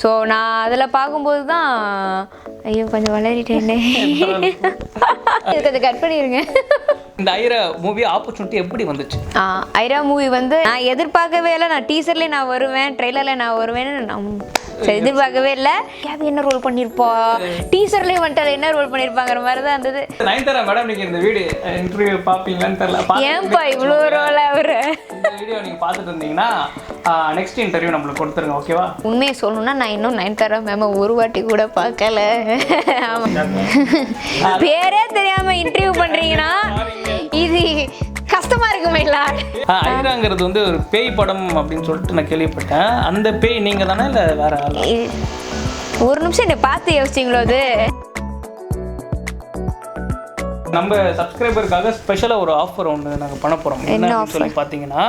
So நான் அதில் பார்க்கும்போது தான் ஐயோ கொஞ்சம் வளரிட்டேனே. இது கொஞ்சம் கட் பண்ணிடுங்க இந்த ஐரா மூவி ஆப்பர்ச்சுனிட்டி எப்படி வந்துச்சு? ஐரா மூவி வந்து நான் எதிர்பார்க்கவே இல்லை. நான் டீசர்லேயே நான் வருவேன் ட்ரெய்லரில் நான் வருவேன்னு நான் எதிர்பார்க்கவே இல்லை. கேபி என்ன ரோல் பண்ணியிருப்பா டீசர்லேயே வந்துட்டு என்ன ரோல் பண்ணியிருப்பாங்கிற மாதிரி தான் இருந்தது. நயன்தாரா மேடம் நீங்க இந்த வீடியோ இன்டர்வியூ பார்ப்பீங்களான்னு தெரியல. பார்த்து- ஏன்பா இவ்வளோ ரோல் அவர்? வீடியோ நீங்க பார்த்துட்டு இருந்தீங்கன்னா நெக்ஸ்ட் இன்டர்வியூ நம்மளுக்கு கொடுத்துருங்க ஓகேவா உண்மையை சொல்லணும்னா நான் இன்னும் நைன் தர மேம் ஒரு வாட்டி கூட பார்க்கல. பேரே தெரியாம இன்டர்வியூ பண்றீங்கன்னா இது கஷ்டமா இருக்குமே இல்ல ஐராங்கிறது வந்து ஒரு பேய் படம் அப்படின்னு சொல்லிட்டு நான் கேள்விப்பட்டேன். அந்த பேய் நீங்க தானே இல்ல வேற ஆளா? ஒரு நிமிஷம் என்னை பார்த்து யோசிச்சிங்களோ அது? நம்ம சப்ஸ்கிரைபருக்காக ஸ்பெஷலாக ஒரு ஆஃபர் ஒன்று நாங்கள் பண்ண போகிறோம் என்ன சொல்லி பார்த்தீங்கன்னா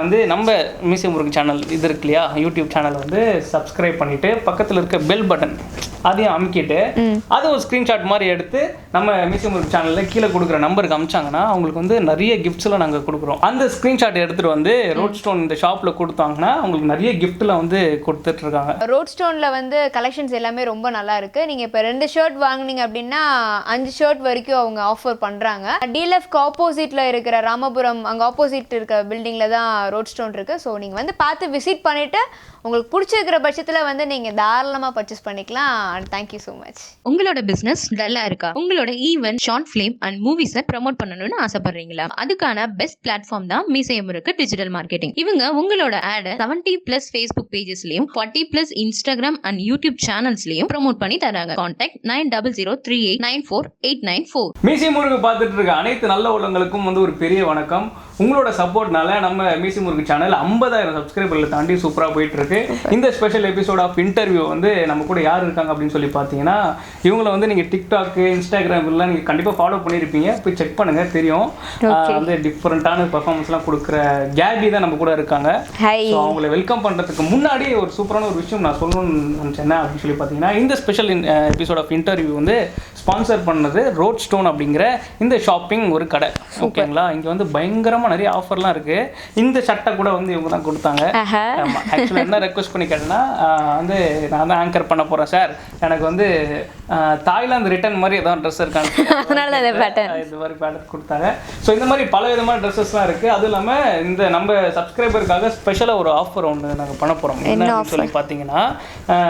வந்து நம்ம மியூசியம் முருகன் சேனல் இது இருக்கு இல்லையா? யூடியூப் சேனல் வந்து சப்ஸ்கிரைப் பண்ணிட்டு பக்கத்தில் இருக்க பெல் பட்டன் அதையும் அமுக்கிட்டு அதை ஒரு ஸ்க்ரீன்ஷாட் மாதிரி எடுத்து நம்ம மியூசியம் முருகன் சேனலில் கீழே கொடுக்குற நம்பருக்கு அமிச்சாங்கன்னா அவங்களுக்கு வந்து நிறைய கிஃப்ட்ஸ்லாம் நாங்கள் கொடுக்குறோம். அந்த ஸ்க்ரீன்ஷாட் எடுத்துகிட்டு வந்து ரோட் ஸ்டோன் இந்த ஷாப்பில் கொடுத்தாங்கன்னா அவங்களுக்கு நிறைய கிஃப்ட்லாம் வந்து கொடுத்துட்டு இருக்காங்க. ரோட் ஸ்டோன்ல வந்து கலெக்ஷன்ஸ் எல்லாமே ரொம்ப நல்லா இருக்கு. நீங்க இப்ப ரெண்டு ஷர்ட் வாங்குனீங்க அப்படின்னா அஞ்சு ஷர்ட் வரைக்கும் அவங்க ஆஃபர் பண்றாங்க. டிஎல்எஃப்க்கு ஆப்போசிட்ல இருக்கிற ராமபுரம் அங்க ஆப்போசிட் இருக்க பில்டிங்ல தான் ரோட் ஸ்டோன் இருக்கு. ஸோ நீங்க வந்து பார்த்து விசிட் பண்ணிட்டு உங்களுக்கு பிடிச்சிருக்கிற பட்சத்துல வந்து நீங்க தாராளமா பர்ச்சேஸ் பண்ணிக்கலாம். தேங்க்யூ ஸோ மச் உங்களோட பிசினஸ் டல்லா இருக்கா? உங்களோட ஈவென்ட் ஷார்ட் ஃபிலிம் அண்ட் மூவிஸை ப்ரோமோட் பண்ணணும்னு ஆசைப்படுறீங்களா? அதுக்கான பெஸ்ட் பிளாட்ஃபார்ம் தான் மீசையம் இருக்கு டிஜிட்டல் மார்க்கெட்டிங் இவங்க உங்களோட ஆடை seventy plus Facebook பேஜஸ்லயும் forty plus Instagram and YouTube சேனல்ஸ்லயும் promote பண்ணி தராங்க. Contact nine double zero three eight nine four eight nine four மீசி முருகு பார்த்துட்டு இருக்க அனைத்து நல்ல உள்ளங்களுக்கும் வந்து ஒரு பெரிய வணக்கம். உங்களோட சப்போர்ட்னால நம்ம மீசி முருகு சேனல் ஐம்பதாயிரம் சப்ஸ்கிரைபர்ல தாண்டி சூப்பரா போயிட்டு இருக்கு இந்த ஸ்பெஷல் எபிசோட் ஆஃப் இன்டர்வியூ வந்து நம்ம கூட யார் இருக்காங்க அப்படின்னு சொல்லி பார்த்தீங்கன்னா இவங்கள வந்து நீங்க டிக்டாக் இன்ஸ்டாகிராம் எல்லாம் நீங்க கண்டிப்பா ஃபாலோ பண்ணியிருப்பீங்க. போய் செக் பண்ணுங்க தெரியும். வந்து டிஃப்ரெண்ட்டான பெர்ஃபார்மன்ஸ்லாம் கொடுக்குற கேபி தான் நம்ம கூட இருக்காங்க. ஸோ அவங்கள வெல்கம் பண்ணுறதுக்கு முன்னாடி ஒரு சூப்பரான ஒரு விஷயம் நான் சொல்லணும்னு நினச்சேன். அப்படின்னு சொல்லி பார்த்தீங்கன்னா இந்த ஸ்பெஷல் எபிசோட் ஆஃப் இன்டர்வியூ வந்து ஸ்பான்சர் பண்ணது ரோட் ஸ்டோன் அப்படிங்கிற இந்த ஷாப்பிங் ஒரு கடை. ஓகேங்களா? இங்கே வந்து பயங்கரமாக நிறைய ஆஃபர்லாம் இருக்குது இந்த சட்டை கூட வந்து இவங்க தான் கொடுத்தாங்க. ஆமாம் ஆக்சுவலாக என்ன ரெக்வஸ்ட் பண்ணி கேட்டேன்னா வந்து நான் தான் ஆங்கர் பண்ண போகிறேன் சார் எனக்கு வந்து தாய்லாந்து ரிட்டர்ன் மாதிரி ஏதாவது ட்ரெஸ் pattern. இந்த மாதிரி பேட்டர் கொடுத்தாங்க. ஸோ இந்த மாதிரி பல விதமான ட்ரெஸ்ஸஸ்லாம் இருக்குது அதுவும் இல்லாமல் இந்த நம்ம சப்ஸ்கிரைபருக்காக ஸ்பெஷலாக ஒரு ஆஃபர் ஒன்று நாங்கள் பண்ண போகிறோம் என்ன சொல்லி பார்த்தீங்கன்னா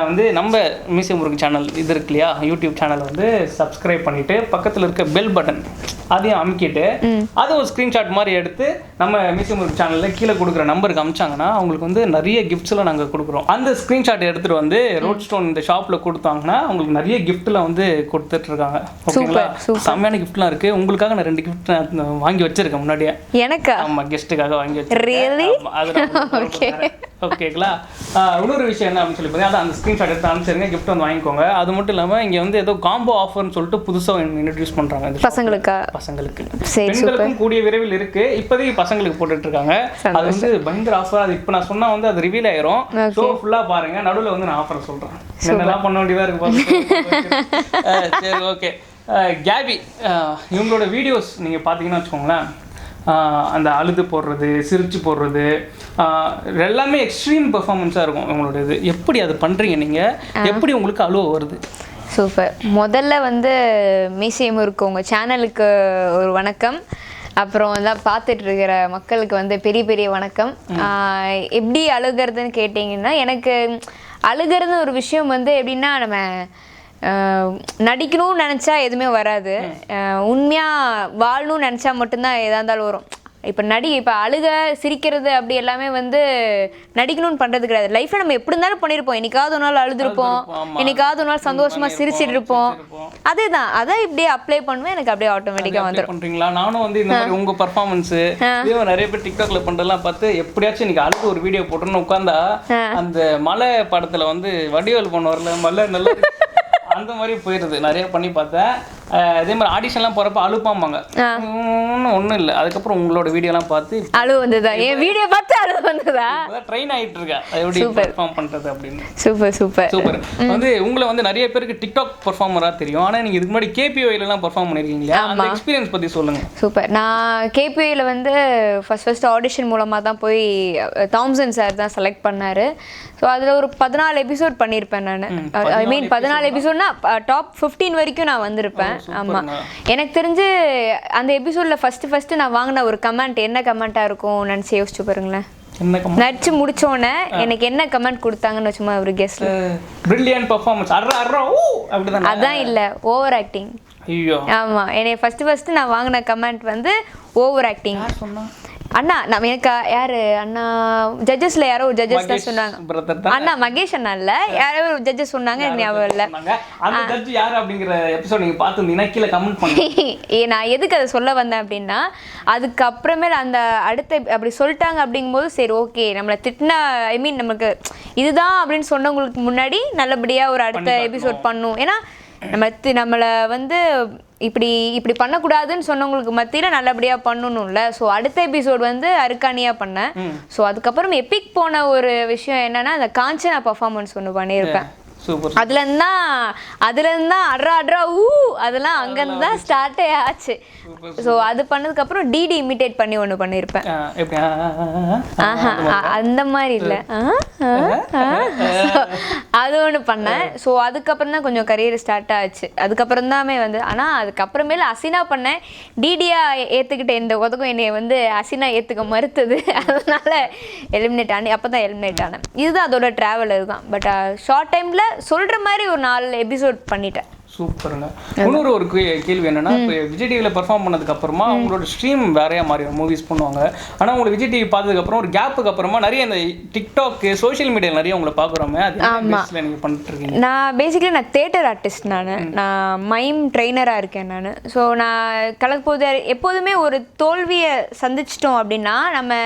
வந்து நம்ம மியூசியம் முருகன் சேனல் இது இருக்கு இல்லையா? யூடியூப் சேனல் வந்து சப்ஸ்கிரைப் பண்ணிட்டு பக்கத்தில் இருக்க பெல் பட்டன் அதையும் அமுக்கிட்டு அதை ஒரு ஸ்க்ரீன்ஷாட் மாதிரி எடுத்து நம்ம மியூசியம் முருகன் சேனலில் கீழே கொடுக்குற நம்பருக்கு அமிச்சாங்கன்னா அவங்களுக்கு வந்து நிறைய கிஃப்ட்ஸ்லாம் நாங்கள் கொடுக்குறோம். அந்த ஸ்க்ரீன்ஷாட் எடுத்துகிட்டு வந்து ரோட் ஸ்டோன் இந்த ஷாப்பில் கொடுத்தாங்கன்னா அவங்களுக்கு நிறைய கிஃப்ட்லாம் வந்து கொடுத்துட்டு இருக்காங்க. ஓகேங்களா. செம்மையான கிஃப்ட்லாம் இருக்கு. உங்களுக்காக நான் ரெண்டு கிஃப்ட் வாங்கி வச்சிருக்கேன் முன்னாடியே. எனக்கா? ஆமா கெஸ்ட்டுக்காக வாங்கி? வச்சிருக்கேன். ஓகேங்களா இன்னொரு விஷயம் என்ன அப்படின்னு சொல்லி பார்த்தீங்கன்னா அந்த ஸ்க்ரீன்ஷாட் எடுத்து அனுப்பிச்சிருங்க. கிஃப்ட் வந்து வாங்கிக்கோங்க. அது மட்டும் இல்லாமல் இங்கே வந்து ஏதோ காம்போ ஆஃபர்னு சொல்லிட்டு புதுசாக இன்ட்ரடியூஸ் பண்ணுறாங்க பசங்களுக்கா? பசங்களுக்கு. பெண்களுக்கும் கூடிய விரைவில் இருக்கு. இப்போதைக்கு பசங்களுக்கு போட்டுட்டு இருக்காங்க அது வந்து பயங்கர ஆஃபர் அது இப்போ நான் சொன்னா வந்து அது ரிவீல் ஆயிரும். ஸோ ஃபுல்லாக பாருங்க. நடுவில் வந்து நான் ஆஃபர் சொல்றேன். என்னெல்லாம் பண்ண வேண்டியதா இருக்கு சரி ஓகே கேபி இவங்களோட வீடியோஸ் நீங்க பார்த்தீங்கன்னா வச்சுக்கோங்களேன். அந்த அழுது போடுறது சிரிச்சு போடுறது எல்லாமே எக்ஸ்ட்ரீம் பெர்ஃபார்மன்ஸாக இருக்கும். உங்களோட இது எப்படி அது பண்றீங்க நீங்க? எப்படி உங்களுக்கு அழுவ வருது? சூப்பர் முதல்ல வந்து மியூசியம் இருக்கு. உங்கள் சேனலுக்கு ஒரு வணக்கம். அப்புறம் வந்து பார்த்துட்டு இருக்கிற மக்களுக்கு வந்து பெரிய பெரிய வணக்கம். எப்படி அழுகிறதுன்னு கேட்டிங்கன்னா எனக்கு அழுகிறது ஒரு விஷயம் வந்து எப்படின்னா நம்ம நடிக்கணும்னு நினச்சா எதுவுமே வராது. உண்மையாக வாழணும்னு நினச்சா மட்டும்தான் எதாக இருந்தாலும் வரும். இப்போ நடி இப்போ அழுக சிரிக்கிறது அப்படி எல்லாமே வந்து நடிக்கணும்னு பண்ணுறது கிடையாது. லைஃப்பில் நம்ம எப்படி இருந்தாலும் பண்ணியிருப்போம் என்னைக்காவது ஒரு நாள் அழுதுருப்போம். என்னைக்காவது ஒரு நாள் சந்தோஷமா சிரிச்சிட்டு இருப்போம் சிரிச்சிருப்போம். அதேதான். அதை இப்படியே அப்ளை பண்ணுவேன் எனக்கு அப்படியே ஆட்டோமேட்டிக்காக வந்துடும் பண்றீங்களா? நானும் வந்து இந்த மாதிரி உங்க பர்ஃபார்மன்ஸ் இதே நிறைய பேர் டிக்டாக்ல பண்றதெல்லாம் பார்த்து எப்படியாச்சும் இன்னைக்கு அழுது ஒரு வீடியோ போட்டுன்னு உட்காந்தா அந்த மலை படத்துல வந்து வடிவேல் பண்ணுவார்ல மலை நல்லா அந்த மாதிரி போயிடுது நிறைய பண்ணி பார்த்தேன். அதே மாதிரி ஆடிஷன்லாம் போகிறப்ப அழுப்பாம்பாங்க. ஒன்றும் ஒன்றும் இல்லை. அதுக்கப்புறம் உங்களோட வீடியோலாம் பார்த்து அழுவு வந்ததா? என் வீடியோ பார்த்து அழுவு வந்ததா? ட்ரெயின் ஆகிட்டு இருக்கேன் அது எப்படி பெர்ஃபார்ம் பண்ணுறது அப்படின்னு. Super super. சூப்பர். வந்து உங்களை வந்து நிறைய பேருக்கு டிக்டாக் பெர்ஃபார்மராக தெரியும். ஆனால் நீங்கள் இதுக்கு முன்னாடி கேபிஓயிலலாம் பெர்ஃபார்ம் பண்ணியிருக்கீங்க அந்த எக்ஸ்பீரியன்ஸ் பற்றி சொல்லுங்கள் சூப்பர். நான் கேபிஐயில் வந்து ஃபர்ஸ்ட் ஃபர்ஸ்ட் ஆடிஷன் மூலமாக தான் போய் தாம்சன் சார் தான் செலக்ட் பண்ணார். ஸோ அதில் ஒரு பதினாலு எபிசோட் பண்ணியிருப்பேன் நான். ஐ மீன் பதினாலு எபிசோட்னா டாப் ஃபிஃப்டீன் வரைக்கும் நான் வந்திருப்பேன். ஆமாம் எனக்கு தெரிஞ்சு அந்த எபிசோடில் ஃபஸ்ட்டு ஃபஸ்ட்டு நான் வாங்கின ஒரு கமெண்ட் என்ன கமெண்ட்டாக இருக்கும் நினச்சி யோசிச்சு பாருங்களேன். நடிச்சு முடிச்சோடனே எனக்கு என்ன கமெண்ட் கொடுத்தாங்கன்னு சும்மா ஒரு கெஸ்ட் பிரில்லியன்ட் பர்ஃபார்மன்ஸ் அட்ரா அட்ரா ஊ அப்படிதான்? அதான் இல்லை ஓவர் ஆக்டிங் ஐயோ. ஆமாம் என்னை ஃபஸ்ட்டு ஃபஸ்ட்டு நான் வாங்கின கமெண்ட் வந்து ஓவர் ஆக்டிங் சொன்னா? அண்ணா நம்ம எனக்கு யாரு? அண்ணா ஜட்ஜஸ்ல யாரோ ஒரு ஜட்ஜஸ் தான் சொன்னாங்க. அண்ணா மகேஷ் அண்ணா இல்ல. யாரோ ஒரு ஜட்ஜஸ் சொன்னாங்க எனக்கு ஞாபகம் இல்ல அந்த ஜட்ஜ் யார் அப்படிங்கிற எபிசோட் நீங்க பார்த்துருந்தீங்கன்னா கீழே கமெண்ட் பண்ணுங்க. ஏ, நான் எதுக்கு அதை சொல்ல வந்தேன் அப்படின்னா அதுக்கப்புறமேல அந்த அடுத்த அப்படி சொல்லிட்டாங்க அப்படிங்கும்போது சரி ஓகே நம்மளை திட்டினா ஐ மீன் நமக்கு இதுதான் அப்படின்னு சொன்னவங்களுக்கு முன்னாடி நல்லபடியா ஒரு அடுத்த எபிசோட் பண்ணும். ஏன்னா நம்ம தி- நம்மளை வந்து இப்படி இப்படி பண்ணக்கூடாதுன்னு சொன்னவங்களுக்கு மத்தியில் நல்லபடியாக பண்ணணும்ல. ஸோ அடுத்த எபிசோட் வந்து அருக்காணியாக பண்ணேன். ஸோ அதுக்கப்புறம் எபிக் போன ஒரு விஷயம் என்னன்னா அந்த காஞ்சனா பர்ஃபார்மன்ஸ் ஒன்று பண்ணியிருப்பேன். சூப்பர் அதுல இருந்தா அதுல இருந்தா அட்ரா அட்ரா ஊ அதெல்லாம் அங்கிருந்து தான் ஸ்டார்ட்டே ஆச்சு ஸோ அது பண்ணதுக்கு அப்புறம் டிடி இமிட்டேட் பண்ணி ஒன்று பண்ணியிருப்பேன் அந்த மாதிரி இல்லை அது ஒன்று பண்ணேன் ஸோ அதுக்கப்புறம் தான் கொஞ்சம் கரியர் ஸ்டார்ட் ஆச்சு அதுக்கப்புறம் தாமே வந்து ஆனால் அதுக்கப்புறமேல அசினா பண்ணேன் டிடியா ஏற்றுக்கிட்ட இந்த உதகம் என்னை வந்து அசினா ஏற்றுக்க மறுத்தது அதனால எலிமினேட் ஆனி அப்போ தான் எலிமினேட் ஆனேன் இதுதான் அதோட ட்ராவல் இதுதான் பட் ஷார்ட் டைமில் சொல்கிற மாதிரி ஒரு நாலு எபிசோட் பண்ணிட்டேன். சூப்பருங்க. இன்னொரு ஒரு கேள்வி என்னன்னா இப்போ விஜய் டிவியில் பெர்ஃபார்ம் பண்ணதுக்கு அப்புறமா அவங்களோட ஸ்ட்ரீம் வேறையா மாறிடும் மூவிஸ் பண்ணுவாங்க. ஆனால் உங்களுக்கு விஜய் டிவி பார்த்ததுக்கு அப்புறம் ஒரு கேப்புக்கு அப்புறமா நிறைய இந்த டிக்டாக் சோஷியல் மீடியா நிறைய உங்களை பார்க்குறோமே. அது நீங்கள் பண்ணிட்டு இருக்கீங்க நான் பேசிக்கலி நான் தேட்டர் ஆர்டிஸ்ட் நான். நான் மைம் ட்ரெயினராக இருக்கேன் நான். ஸோ நான் கலக்கப்போது எப்போதுமே ஒரு தோல்வியை சந்திச்சிட்டோம் அப்படின்னா நம்ம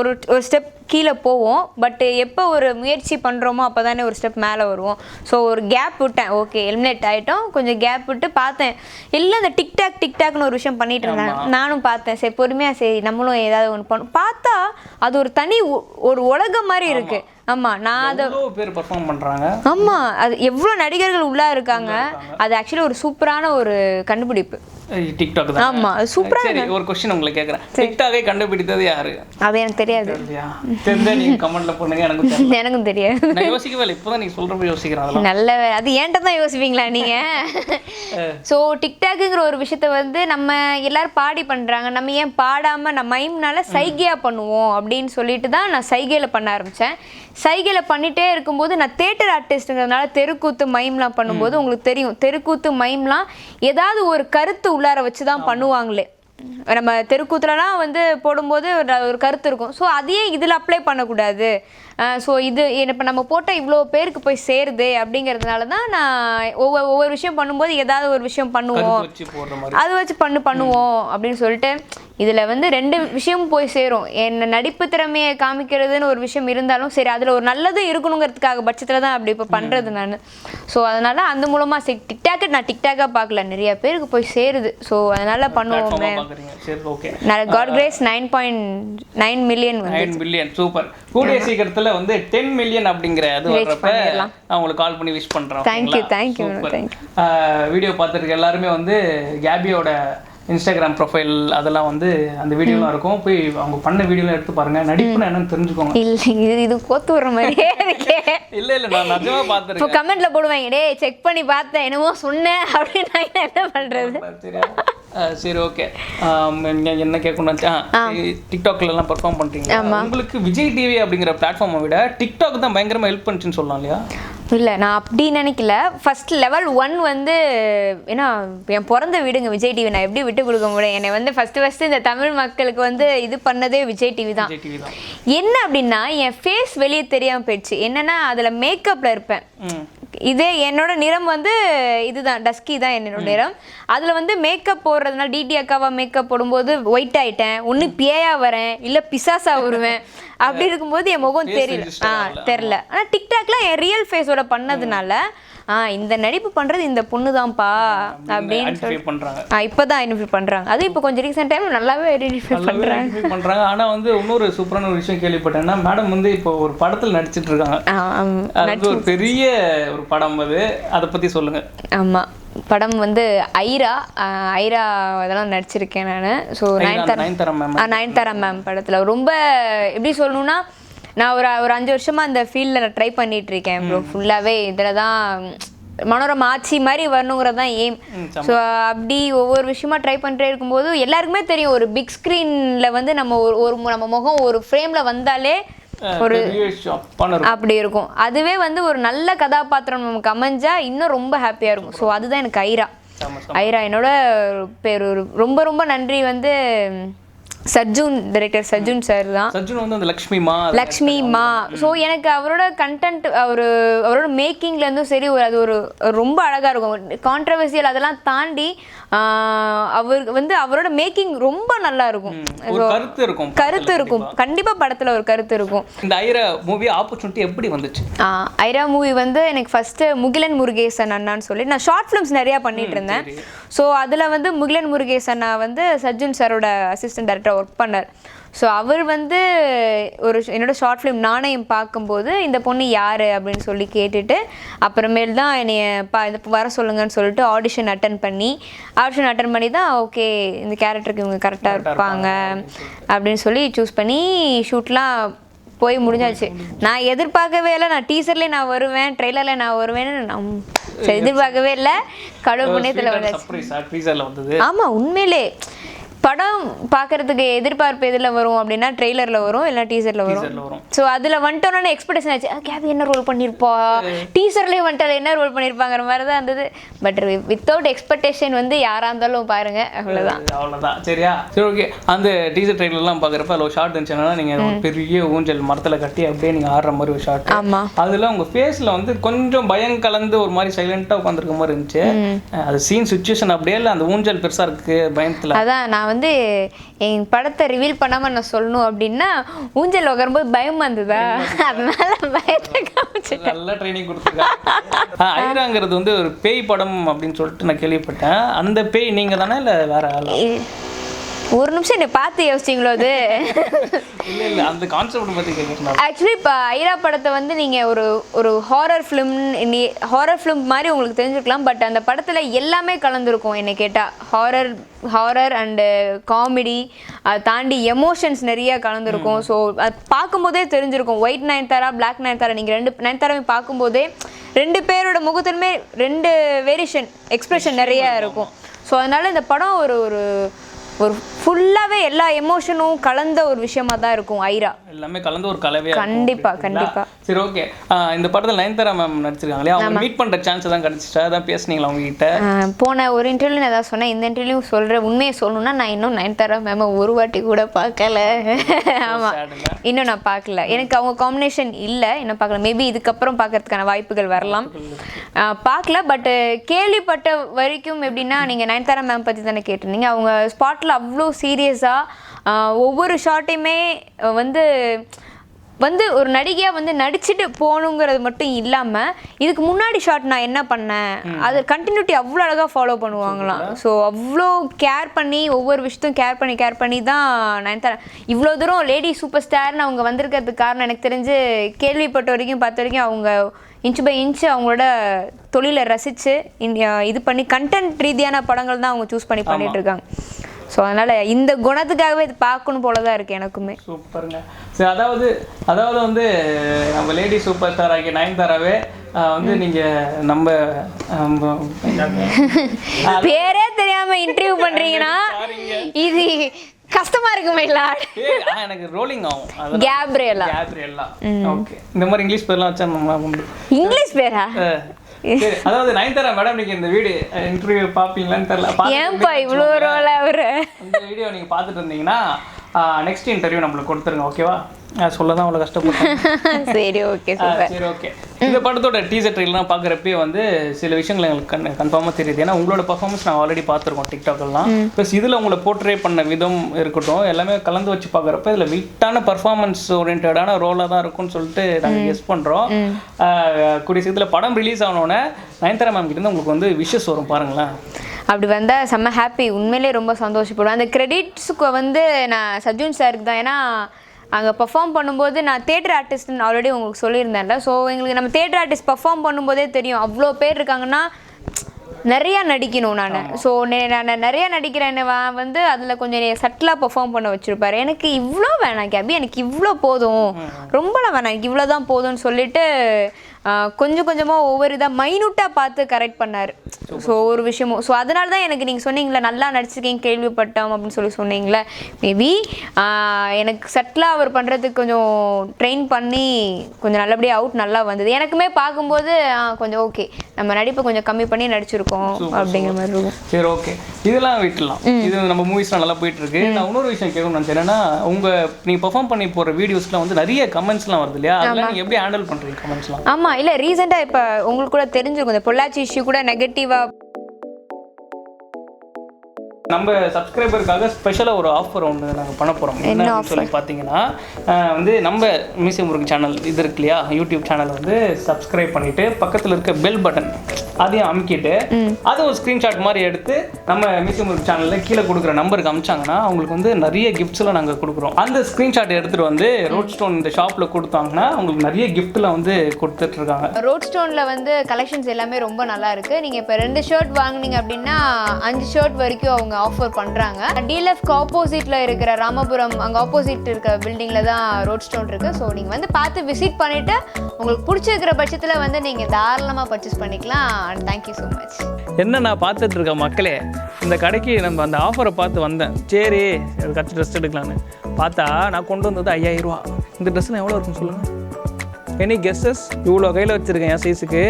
ஒரு ஒரு ஸ்டெப் கீழே போவோம். பட் எப்போ ஒரு முயற்சி பண்ணுறோமோ அப்போ தானே ஒரு ஸ்டெப் மேலே வருவோம். ஸோ ஒரு கேப் விட்டேன். ஓகே எலிமினேட் ஆகிட்டோம் கொஞ்சம் கேப் விட்டு பார்த்தேன். இல்லை இந்த டிக்டாக் டிக்டாக்னு ஒரு விஷயம் பண்ணிட்டு இருந்தாங்க நானும் பார்த்தேன். சரி பொறுமையாக சரி நம்மளும் ஏதாவது ஒன்று பண்ணும் பார்த்தா அது ஒரு தனி ஒரு உலகம் மாதிரி இருக்கு. ஆமாம் நான் அதை பேர் பெர்ஃபார்ம் பண்ணுறாங்க ஆமா அது எவ்வளோ நடிகர்கள் உள்ளா இருக்காங்க. அது ஆக்சுவலி ஒரு சூப்பரான ஒரு கண்டுபிடிப்பு. டிக்டாக் தான்? ஆமா சூப்பரா சரி ஒரு கொஸ்டின் உங்களை கேட்குறேன் டிக்டாக்கை கண்டுபிடித்தது யாரு? அது எனக்கு தெரியாது. தெரிஞ்சா நீங்க கமெண்ட்ல பண்ணுங்க எனக்கு தெரியல. எனக்கும் தெரியாது. நான் யோசிக்கவே இல்லை. இப்போதான் நீங்க சொல்றப்ப யோசிக்கிறேன் அதெல்லாம். நல்ல அது ஏன்ட்ட தான் யோசிப்பீங்களா நீங்க? ஸோ டிக்டாக்குங்கிற ஒரு விஷயத்த வந்து நம்ம எல்லாரும் பாடி பண்றாங்க. நம்ம ஏன் பாடாம நம்ம மைம்னால சைகையா பண்ணுவோம் அப்படின்னு சொல்லிட்டு தான் நான் சைகையில பண்ண ஆரம்பிச்சேன். சைகையில பண்ணிட்டே இருக்கும்போது நான் தேட்டர் ஆர்டிஸ்ட்டுங்கிறதுனால தெருக்கூத்து மைம்லாம் பண்ணும்போது உங்களுக்கு தெரியும். தெருக்கூத்து மைம்லாம் ஏதாவது ஒரு கருத்து உள்ளார வச்சு தான் பண்ணுவாங்களே. நம்ம தெருக்கூத்துலலாம் வந்து போடும்போது ஒரு ஒரு கருத்து இருக்கும். ஸோ அதையே இதில் அப்ளை பண்ணக்கூடாது. ஸோ இது இப்போ நம்ம போட்ட இவ்வளோ பேருக்கு போய் சேருது அப்படிங்கிறதுனால தான் நான் ஒவ்வொரு ஒவ்வொரு விஷயம் பண்ணும்போது ஏதாவது ஒரு விஷயம் பண்ணுவோம். அது வச்சு பண்ணு பண்ணுவோம் அப்படின்னு சொல்லிட்டு இதில் வந்து ரெண்டு விஷயமும் போய் சேரும். என்ன நடிப்பு திறமையை காமிக்கிறதுன்னு ஒரு விஷயம் இருந்தாலும் சரி அதில் ஒரு நல்லதும் இருக்கணுங்கிறதுக்காக பட்சத்தில் தான் அப்படி இப்போ பண்ணுறது நான். ஸோ அதனால் அந்த மூலமாக சரி டிக்டாக்கை நான் டிக்டாக்காக பார்க்கல. நிறைய பேருக்கு போய் சேருது. ஸோ அதனால் பண்ணுவோமே god grace nine point nine million வந்து நைன் பில்லியன் சூப்பர் கூடிய சீக்கிரத்துல வந்து டென் மில்லியன் அப்படிங்கிற அது வர்றப்ப நான் உங்களுக்கு கால் பண்ணி விஷ் பண்றேன் Thank you, thank you, madam, thank video பார்த்துருக்க எல்லாருமே வந்து கேபியோட இன்ஸ்டாகிராம் ப்ரொஃபைல் அதெல்லாம் வந்து அந்த வீடியோலாம் இருக்கும். போய் அவங்க பண்ண வீடியோலாம் எடுத்து பாருங்க. நடிப்புன்னு என்னன்னு தெரிஞ்சுக்கோங்க. இல்லை இது இது கோத்து விடுற மாதிரியே இருக்கே. இல்ல இல்ல நான் நிஜமா இப்போ பார்த்துருக்கேன் கமெண்ட்ல போடுவாங்க டேய் செக் பண்ணி பார்த்தேன் என்னமோ சொன்னேன் அப்படின்னு நான் என்ன அஹ் சரி ஓகே என்ன கேட்கணும் டிக்டாக்ல எல்லாம் பெர்ஃபார்ம் பண்றீங்க உங்களுக்கு விஜய் டிவி அப்படிங்கிற பிளாட்ஃபார்மை விட டிக்டாக் தான் பயங்கரமா ஹெல்ப் பண்ணுச்சுன்னு சொல்லலாம் இல்லையா? இல்லை நான் அப்படி நினைக்கல. ஃபர்ஸ்ட் லெவல் ஒன் வந்து ஏன்னா என் பிறந்த வீடுங்க விஜய் டிவி நான் எப்படி விட்டு கொடுக்க முடியும்? என்னை வந்து ஃபர்ஸ்ட் ஃபர்ஸ்ட் இந்த தமிழ் மக்களுக்கு வந்து இது பண்ணதே விஜய் டிவி தான். என்ன அப்படின்னா என் ஃபேஸ் வெளியே தெரியாம போயிடுச்சு. என்னன்னா அதுல மேக்கப்ல இருப்பேன். இதே என்னோட நிறம் வந்து இதுதான் டஸ்கி தான் என்னோட நிறம். அதில் வந்து மேக்கப் போடுறதுனால டிடி அக்காவா மேக்கப் போடும்போது ஒயிட் ஆயிட்டேன். ஒன்று பேயா வரேன் இல்லை பிசாசா வருவேன். அப்படி இருக்கும்போது என் முகம் தெரியல. ஆ தெரில ஆனால் டிக்டாக்ல என் ரியல் ஃபேஸோட பண்ணதுனால ஆ இந்த நடிப்பு பண்றது இந்த பொண்ணு தான்ப்பா அப்படின்னு ஆ, இப்பதான் ஐடென்டிஃபை பண்றாங்க. அது இப்போ கொஞ்சம் ரீசெண்ட் டைம் நல்லாவே ஐடென்டிஃபை நல்லாவே பண்றாங்க. ஐடென்டிஃபை பண்றாங்க. ஆனா வந்து இன்னொரு சூப்பரான ஒரு விஷயம் கேள்விப்பட்டேன்னா மேடம் வந்து இப்போ ஒரு படத்துல நடிச்சிட்டு இருக்காங்க. அது ஒரு பெரிய ஒரு படம் அது. அதை பத்தி சொல்லுங்க. ஆமா. படம் வந்து ஐரா ஐரா அதெல்லாம் நடிச்சிருக்கேன் நான். ஸோ நயன்தாரா நயன்தாரா மேம் படத்துல. ரொம்ப எப்படி சொல்லணும்னா நான் ஒரு ஒரு அஞ்சு வருஷமா அந்த ஃபீல்டில் நான் ட்ரை பண்ணிட்டு இருக்கேன் ப்ரோ ஃபுல்லாவே இதில் தான் மனோரமா ஆட்சி மாதிரி வரணுங்கிறது தான் எய்ம் ஸோ அப்படி ஒவ்வொரு விஷயமா ட்ரை பண்ணிட்டே இருக்கும்போது எல்லாருக்குமே தெரியும் ஒரு பிக் ஸ்க்ரீனில் வந்து நம்ம ஒரு ஒரு நம்ம முகம் ஒரு ஃப்ரேமில் வந்தாலே ஒரு அப்படி இருக்கும். அதுவே வந்து ஒரு நல்ல கதாபாத்திரம் நமக்கு அமைஞ்சா இன்னும் ரொம்ப ஹாப்பியாக இருக்கும். ஸோ அதுதான் எனக்கு ஐரா. ஐரா என்னோட பேர். ரொம்ப ரொம்ப நன்றி வந்து சர்ஜூன் டைரக்டர் சர்ஜூன் சார் தான். சர்ஜுன் வந்து அந்த லக்ஷ்மி மா லக்ஷ்மி மா. ஸோ எனக்கு அவரோட கண்டென்ட் அவர் அவரோட மேக்கிங்ல இருந்தும் சரி ஒரு அது ஒரு ரொம்ப அழகா இருக்கும். கான்ட்ரவர்சியல் அதெல்லாம் தாண்டி அவர் வந்து அவரோட மேக்கிங் ரொம்ப நல்லா இருக்கும். கருத்து இருக்கும் கருத்து இருக்கும். கண்டிப்பா. படத்துல ஒரு கருத்து இருக்கும். இந்த ஐரா மூவி ஆப்பர்ச்சுனிட்டி எப்படி வந்துச்சு? ஐரா மூவி வந்து எனக்கு ஃபர்ஸ்ட் முகிலன் முருகேசன் அண்ணான்னு சொல்லி நான் ஷார்ட் ஃபிலிம்ஸ் நிறைய பண்ணிட்டு இருந்தேன். ஸோ அதுல வந்து முகிலன் முருகேசன் அண்ணா வந்து சஜ்ஜன் சாரோட அசிஸ்டன்ட் டைரக்டர் ஒர்க் பண்ணார். ஸோ அவர் வந்து ஒரு ஷ- என்னோட ஷார்ட் ஃபிலிம் நாணயம் பார்க்கும்போது இந்த பொண்ணு யாரு? அப்படின்னு சொல்லி கேட்டுட்டு அப்புறமேல் தான் என்னைய பா இந்த வர சொல்லுங்கன்னு சொல்லிட்டு ஆடிஷன் அட்டன் பண்ணி ஆடிஷன் அட்டன் பண்ணி தான் ஓகே இந்த கேரக்டருக்கு இவங்க கரெக்டாக இருப்பாங்க. அப்படின்னு சொல்லி சூஸ் பண்ணி ஷூட்லாம் போய் முடிஞ்சாச்சு. நான் எதிர்பார்க்கவே இல்லை. நான் டீசர்லேயே நான் வருவேன் ட்ரெய்லரில் நான் வருவேன்னு நான் எதிர்பார்க்கவே இல்லை. கடவுள் புண்ணியத்தில் வந்தாச்சு. சர்ப்ரைஸ் ட்ரீசர்ல வந்தது. ஆமா உண்மையிலே. படம் பார்க்கறதுக்கு எதிர்பார்ப்பு எதில் வரும் அப்படின்னா ட்ரெய்லரில் வரும் இல்லை டீசரில் வரும்? ஸோ அதில் வந்துட்டோன்னு எக்ஸ்பெக்டேஷன் ஆச்சு. கேபி என்ன ரோல் பண்ணியிருப்பா டீசர்லேயே வந்துட்டால என்ன ரோல் பண்ணியிருப்பாங்கிற மாதிரி தான் இருந்தது பட் வித்தவுட் எக்ஸ்பெக்டேஷன் வந்து யாராக இருந்தாலும் பாருங்க. அவ்வளோதான் அவ்வளவுதான். சரியா? சரி ஓகே அந்த டீசர் ட்ரெயிலர்லாம் பார்க்குறப்ப அதில் ஷார்ட் இருந்துச்சுன்னா நீங்கள் ஒரு பெரிய ஊஞ்சல் மரத்துல கட்டி அப்படியே நீங்க ஆடுற மாதிரி ஒரு ஷார்ட் ஆமா. அதுல உங்க ஃபேஸ்ல வந்து கொஞ்சம் பயம் கலந்து ஒரு மாதிரி சைலண்டா உட்காந்துருக்க மாதிரி இருந்துச்சு. அது சீன் சுச்சுவேஷன் அப்படியே இல்லை அந்த ஊஞ்சல் பெருசா இருக்கு பயத்துல. அதான் நான் வந்து என் படத்தை ரிவீல் பண்ணாம நான் சொல்லணும் அப்படின்னா ஊஞ்சல் உட்காரும்போது பயம் வந்ததா? அதனால பயத்தை காமிச்சு நல்ல ட்ரைனிங் கொடுத்துருக்காங்க. ஐராங்கிறது வந்து ஒரு பேய் படம் அப்படின்னு சொல்லிட்டு நான் கேள்விப்பட்டேன். அந்த பேய் நீங்க தானே இல்லை வேற ஆளா? ஒரு நிமிஷம் என்னை பார்த்து யோசிச்சிங்களோ அது? அந்த கான்செப்ட் பத்தி ஆக்சுவலி இப்போ ஐரா படத்தை வந்து நீங்கள் ஒரு ஒரு ஹாரர் ஃபிலிம் ஹாரர் ஃபிலிம் மாதிரி உங்களுக்கு தெரிஞ்சிருக்கலாம் பட் அந்த படத்தில் எல்லாமே கலந்துருக்கும் என்னை கேட்டால் ஹாரர் ஹாரர் அண்டு காமெடி அதை தாண்டி எமோஷன்ஸ் நிறைய கலந்துருக்கும். ஸோ அது பார்க்கும்போதே தெரிஞ்சிருக்கும். ஒயிட் நயன்தாரா பிளாக் நயன்தாரா நீங்கள் ரெண்டு நயன்தாராவையும் பார்க்கும்போதே ரெண்டு பேரோட முகத்திலுமே ரெண்டு வேரியேஷன் எக்ஸ்பிரஷன் நிறைய இருக்கும். ஸோ அதனால இந்த படம் ஒரு ஒரு ஒரு ஃபுல்லாகவே எல்லா எமோஷனும் கலந்த ஒரு விஷயமா தான் இருக்கும் ஐரா. எல்லாமே கலந்து ஒரு கலவையா கண்டிப்பா? கண்டிப்பா. சரி ஓகே இந்த படத்துல நயன்தாரா மேம் நடிச்சிருக்காங்க இல்லையா? அவங்க மீட் பண்ற சான்ஸ் தான் கிடைச்சிட்டா அதான் பேசுனீங்களா அவங்க கிட்ட போன ஒரு இன்டர்வியூல நான் ஏதாவது சொன்னேன் இந்த இன்டர்வியூ சொல்ற உண்மையை சொல்லணும்னா நான் இன்னும் நயன்தாரா மேம ஒரு வாட்டி கூட பார்க்கல. ஆமா? இன்னும் நான் பார்க்கல. எனக்கு அவங்க காம்பினேஷன் இல்லை இன்னும் பார்க்கல. மேபி இதுக்கப்புறம் பார்க்கறதுக்கான வாய்ப்புகள் வரலாம். பார்க்கல பட் கேள்விப்பட்ட வரைக்கும் எப்படின்னா நீங்க நயன்தாரா மேம் பத்தி தானே கேட்டிருந்தீங்க. அவங்க ஸ்பாட்ல அவ்வளோ சீரியஸா ஒவ்வொரு ஷாட்டையுமே வந்து வந்து ஒரு நடிகையாக வந்து நடிச்சுட்டு போகணுங்கிறது மட்டும் இல்லாமல் இதுக்கு முன்னாடி ஷாட் நான் என்ன பண்ணேன் அது கண்டினியூட்டி அவ்வளோ அழகாக ஃபாலோ பண்ணுவாங்களாம். ஸோ அவ்வளோ கேர் பண்ணி ஒவ்வொரு விஷயத்தையும் கேர் பண்ணி கேர் பண்ணி தான் நயன்தாரா இவ்வளோ தூரம் லேடி சூப்பர் ஸ்டார்னு அவங்க வந்திருக்கிறதுக்கு காரணம் எனக்கு தெரிஞ்சு கேள்விப்பட்ட வரைக்கும் பார்த்த வரைக்கும் அவங்க இன்ச் பை இன்ச் அவங்களோட தொழிலை ரசித்து இது பண்ணி கண்டென்ட் ரீதியான படங்கள் தான் அவங்க சூஸ் பண்ணி பண்ணிட்டு இருக்காங்க. ஸோ அதனால் இந்த குணத்துக்காகவே இது பார்க்கணும் போல தான் இருக்குது எனக்குமே. சூப்பருங்க. சரி அதாவது அதாவது வந்து நம்ம லேடி சூப்பர் ஸ்டார் ஆகிய நயன்தாராவே வந்து நீங்க நம்ம பேரே தெரியாம இன்டர்வியூ பண்றீங்கன்னா இது கஷ்டமா இருக்குமே இல்ல எனக்கு ரோலிங் ஆகும். கேப்ரியலா கேப்ரியல்லா ஓகே இந்த மாதிரி இங்கிலீஷ் பேர்லாம் வச்சா இங்கிலீஷ் பேரா? அதாவது நயன்தாரா மேடம் நீங்க இந்த வீடியோ இன்டர்வியூ பாப்பீங்களான்னு தெரியல. ஏன்பா இவ்வளோ ரோல் அவரு? இந்த வீடியோ நீங்க பார்த்துட்டு இருந்தீங்கன்னா நெக்ஸ்ட் இன்டர்வியூ நம்மளுக்கு கொடுத்துருங்க ஓகேவா சொல்ல தான் அவ்வளோ கஷ்டப்பட்டேன். சரி ஓகே சரி ஓகே இந்த படத்தோட டீசர் ட்ரெயிலாம் பார்க்குறப்பே வந்து சில விஷயங்கள் எங்களுக்கு கண் கன்ஃபார்மாக தெரியுது. ஏன்னா உங்களோட பர்ஃபார்மன்ஸ் நாங்கள் ஆல்ரெடி பார்த்துருக்கோம் டிக்டாக்லாம் ப்ளஸ் இதில் உங்களை போர்ட்ரே பண்ண விதம் இருக்கட்டும் எல்லாமே கலந்து வச்சு பார்க்குறப்ப இதில் விட்டான பர்ஃபார்மன்ஸ் ஓரியன்டான ரோலாக தான் இருக்கும்னு சொல்லிட்டு நாங்கள் கெஸ் பண்ணுறோம் கூடிய சீக்கிரத்தில் படம் ரிலீஸ் ஆனோடனே நயன்தாரா மேம் கிட்ட உங்களுக்கு வந்து விஷஸ் வரும் பாருங்களேன். அப்படி வந்தால் செம்ம ஹாப்பி உண்மையிலே ரொம்ப சந்தோஷப்படுவேன். அந்த கிரெடிட்ஸுக்கு வந்து நான் சஜுன் சாருக்கு தான். ஏன்னா அங்கே பெர்ஃபார்ம் பண்ணும்போது நான் தேட்டர் ஆர்டிஸ்ட்னு ஆல்ரெடி உங்களுக்கு சொல்லியிருந்தேன்ல. ஸோ எங்களுக்கு நம்ம தேட்டர் ஆர்டிஸ்ட் பெர்ஃபார்ம் பண்ணும்போதே தெரியும். அவ்வளோ பேர் இருக்காங்கன்னா நிறையா நடிக்கணும் நான். ஸோ நான் நிறையா நடிக்கிறேன்னு வந்து அதில் கொஞ்சம் சட்டிலாக பெர்ஃபார்ம் பண்ண வச்சுருப்பாரு. எனக்கு இவ்வளோ வேணாம் கேபி. எனக்கு இவ்வளோ போதும். ரொம்பலாம் வேணாம். எனக்கு இவ்வளோ தான் போதும்னு சொல்லிட்டு கொஞ்சம் கொஞ்சமாக ஒவ்வொரு இதாக மைனூட்டாக பார்த்து கரெக்ட் பண்ணார். ஸோ ஒரு விஷயமும் ஸோ அதனால தான் எனக்கு நீங்கள் சொன்னீங்களே நல்லா நடிச்சிருக்கீங்க கேள்விப்பட்டோம் அப்படின்னு சொல்லி சொன்னீங்களே மேபி எனக்கு சட்டிலாக அவர் பண்ணுறதுக்கு கொஞ்சம் ட்ரெயின் பண்ணி கொஞ்சம் நல்லபடியாக அவுட் நல்லா வந்தது. எனக்குமே பார்க்கும்போது கொஞ்சம் ஓகே நம்ம நடிப்பை கொஞ்சம் கம்மி பண்ணி நடிச்சிருக்கோம் அப்படிங்கிற மாதிரி இருக்கும். சரி ஓகே இதெல்லாம் விட்டுலாம் இது நம்ம மூவிஸ்லாம் நல்லா போயிட்டு இருக்கு நான் இன்னொரு விஷயம் கேட்கணும்னு நினைச்சேன். என்னன்னா உங்க நீங்க பெர்ஃபார்ம் பண்ணி போற வீடியோஸ்லாம் வந்து நிறைய கமெண்ட்ஸ்லாம் வருது இல்லையா? அதெல்லாம் நீங்க எப்படி ஹேண்டில் பண்றீங்க கமெண்ட்ஸ்லாம் ஆமாம் இல்லை ரீசெண்டாக இப்போ உங்களுக்கு கூட தெரிஞ்சிருக்கும் இந்த பொள்ளாச்சி இஷ்யூ கூட நெகட்டிவாக நம்ம சப்ஸ்கிரைபருக்காக ஸ்பெஷலாக ஒரு ஆஃபர் ஒன்று நாங்கள் பண்ண போகிறோம் என்ன சொல்லி பார்த்தீங்கன்னா வந்து நம்ம மியூசியம் முருகன் சேனல் இது இருக்கு இல்லையா? யூடியூப் சேனல் வந்து சப்ஸ்கிரைப் பண்ணிட்டு பக்கத்தில் இருக்க பெல் பட்டன் அதையும் அமுக்கிட்டு அதை ஒரு ஸ்க்ரீன்ஷாட் மாதிரி எடுத்து நம்ம மியூசியம் முருகன் சேனலில் கீழே கொடுக்குற நம்பருக்கு அமிச்சாங்கன்னா அவங்களுக்கு வந்து நிறைய கிஃப்ட்ஸ்லாம் நாங்கள் கொடுக்குறோம். அந்த ஸ்க்ரீன்ஷாட் எடுத்துகிட்டு வந்து ரோட் ஸ்டோன் இந்த ஷாப்பில் கொடுத்தாங்கன்னா அவங்களுக்கு நிறைய கிஃப்ட்லாம் வந்து கொடுத்துட்ருக்காங்க ரோட் ஸ்டோனில் வந்து கலெக்ஷன்ஸ் எல்லாமே ரொம்ப நல்லா இருக்கு. நீங்கள் இப்போ ரெண்டு ஷர்ட் வாங்குனீங்க அப்படின்னா அஞ்சு ஷர்ட் வரைக்கும் அவங்க ஆஃபர் பண்ணுறாங்க டிஎல்எஃப்க்கு ஆப்போசிட்டில் இருக்கிற ராமபுரம் அங்கே ஆப்போசிட் இருக்க பில்டிங்கில் தான் ரோட் ஸ்டோன் இருக்குது ஸோ நீங்கள் வந்து பார்த்து விசிட் பண்ணிவிட்டு உங்களுக்கு பிடிச்சிருக்கிற பட்சத்தில் வந்து நீங்கள் தாராளமாக பர்ச்சேஸ் பண்ணிக்கலாம். அண்ட் தேங்க்யூ ஸோ மச் என்ன நான் பார்த்துட்டு இருக்க மக்களே இந்த கடைக்கு நம்ம அந்த ஆஃபரை பார்த்து வந்தேன். சரி கற்று ட்ரெஸ் எடுக்கலான்னு பார்த்தா நான் கொண்டு வந்தது ஐயாயிரம் ரூபா. இந்த ட்ரெஸ்ஸில் எவ்வளோ இருக்குன்னு சொல்லுங்கள் எனி கெஸ்ஸஸ் இவ்வளோ கையில் வச்சுருக்கேன் என் சைஸுக்கு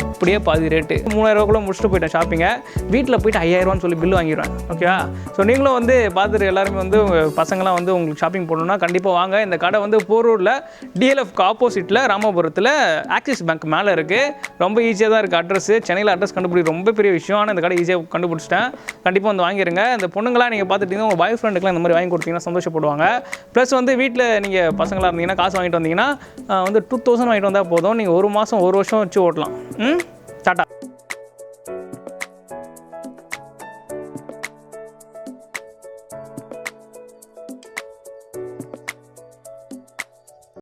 அப்படியே பாதி ரேட்டு மூணாயிரரூவாக்குள்ளே முடிச்சுட்டு போயிட்டேன் ஷாப்பிங்கை வீட்டில் போயிட்டு ஐயாயிரரூவான்னு சொல்லி பில் வாங்கிடுவேன். ஓகேவா ஸோ நீங்களும் வந்து பார்த்துட்டு எல்லாருமே வந்து உங்கள் பசங்களாம் வந்து உங்களுக்கு ஷாப்பிங் பண்ணணும்னா கண்டிப்பாக வாங்க. இந்த கடை வந்து போரூரில் டிஎல்எஃப்க்கு ஆப்போசிட்டில் ராமபுரத்தில் ஆக்சிஸ் பேங்க் மேலே இருக்குது ரொம்ப ஈஸியாக தான் இருக்குது அட்ரஸ் சென்னையில் அட்ரஸ் கண்டுபிடி ரொம்ப பெரிய விஷயம். ஆனால் இந்த கடை ஈஸியாக கண்டுபிடிச்சிட்டேன். கண்டிப்பாக வந்து வாங்கிருங்க. இந்த பொண்ணுங்களாம் நீங்கள் பார்த்துட்டீங்கன்னா உங்கள் பாய் ஃப்ரெண்டுக்குலாம் இந்த மாதிரி வாங்கி கொடுத்தீங்கன்னா சந்தோஷப்படுவாங்க. ப்ளஸ் வந்து வீட்டில் நீங்கள் பசங்களாக இருந்தீங்கன்னா காசு வாங்கிட்டு வந்தீங்கன்னா வந்து டூ டூ தௌசண்ட் வாங்கிட்டு வந்தால் போதும். நீங்கள் ஒரு மாதம் ஒரு வருஷம் வச்சு ஓட்டலாம். ம்? டாட்டா